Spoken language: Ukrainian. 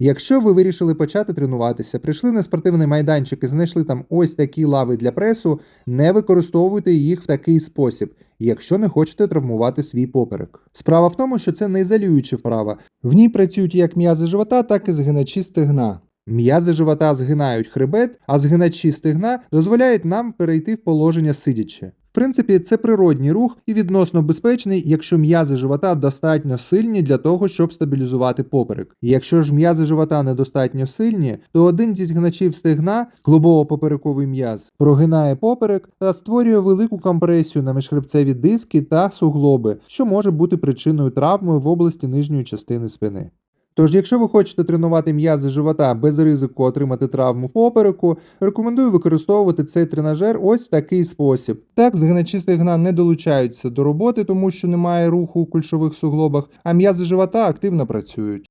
Якщо ви вирішили почати тренуватися, прийшли на спортивний майданчик і знайшли там ось такі лави для пресу, не використовуйте їх в такий спосіб, якщо не хочете травмувати свій поперек. Справа в тому, що це не ізолююча вправа. В ній працюють як м'язи живота, так і згиначі стегна. М'язи живота згинають хребет, а згиначі стегна дозволяють нам перейти в положення сидячи. В принципі, це природній рух і відносно безпечний, якщо м'язи живота достатньо сильні для того, щоб стабілізувати поперек. Якщо ж м'язи живота недостатньо сильні, то один зі згиначів стегна, клубово-поперековий м'яз, прогинає поперек та створює велику компресію на міжхребцеві диски та суглоби, що може бути причиною травми в області нижньої частини спини. Тож, якщо ви хочете тренувати м'язи живота без ризику отримати травму в попереку, рекомендую використовувати цей тренажер ось в такий спосіб. Так, згиначі стегна не долучаються до роботи, тому що немає руху у кульшових суглобах, а м'язи живота активно працюють.